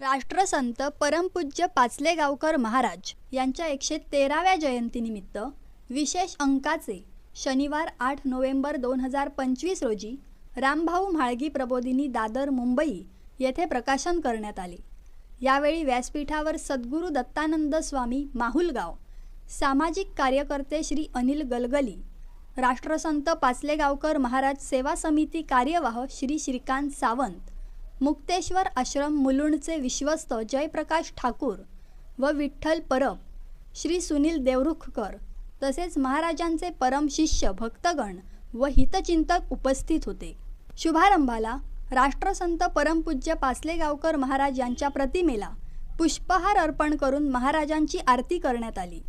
राष्ट्रसंत परमपूज्य पाचलेगावकर महाराज यांच्या एकशे तेराव्या जयंतीनिमित्त विशेष अंकाचे शनिवार आठ नोव्हेंबर दोन हजार पंचवीस रोजी रामभाऊ म्हाळगी प्रबोधिनी दादर मुंबई येथे प्रकाशन करण्यात आले. यावेळी व्यासपीठावर सद्गुरू दत्तानंद स्वामी माहुलगाव सामाजिक कार्यकर्ते श्री अनिल गलगली राष्ट्रसंत पाचलेगावकर महाराज सेवा समिती कार्यवाह श्री श्रीकांत सावंत मुक्तेश्वर आश्रम मुलुंडचे विश्वस्त जयप्रकाश ठाकूर व विठ्ठल परब श्री सुनील देवरुखकर तसेच महाराजांचे परम शिष्य भक्तगण व हितचिंतक उपस्थित होते. शुभारंभाला राष्ट्रसंत परमपूज्य पासलेगावकर महाराज यांच्या प्रतिमेला पुष्पहार अर्पण करून महाराजांची आरती करण्यात आली.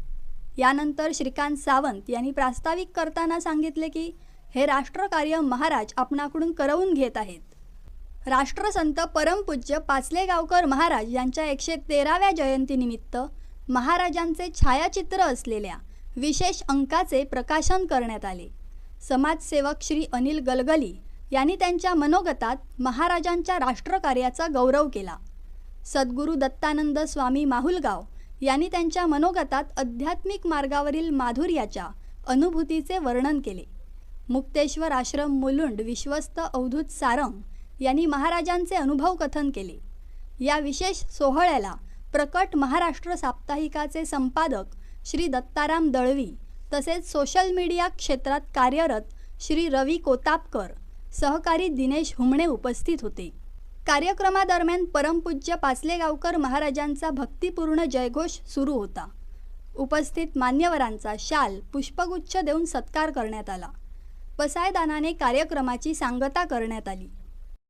यानंतर श्रीकांत सावंत यांनी प्रास्ताविक करताना सांगितले की हे राष्ट्रकार्य महाराज आपणाकडून करवून घेत आहेत. राष्ट्रसंत परमपूज्य पाचलेगावकर महाराज यांच्या एकशे तेराव्या जयंतीनिमित्त महाराजांचे छायाचित्र असलेल्या विशेष अंकाचे प्रकाशन करण्यात आले. समाजसेवक श्री अनिल गलगली यांनी त्यांच्या मनोगतात महाराजांच्या राष्ट्रकार्याचा गौरव केला. सद्गुरू दत्तानंद स्वामी माहुलगाव यांनी त्यांच्या मनोगतात आध्यात्मिक मार्गावरील माधुर्याच्या अनुभूतीचे वर्णन केले. मुक्तेश्वर आश्रम मुलुंड विश्वस्त अवधूत सारंग यांनी महाराजांचे अनुभव कथन केले. या विशेष सोहळ्याला प्रकट महाराष्ट्र साप्ताहिकाचे संपादक श्री दत्ताराम दळवी तसेच सोशल मीडिया क्षेत्रात कार्यरत श्री रवी कोतापकर सहकारी दिनेश हुमणे उपस्थित होते. कार्यक्रमादरम्यान परमपूज्य पाचलेगावकर महाराजांचा भक्तिपूर्ण जयघोष सुरू होता. उपस्थित मान्यवरांचा शाल पुष्पगुच्छ देऊन सत्कार करण्यात आला. पसायदानाने कार्यक्रमाची सांगता करण्यात आली.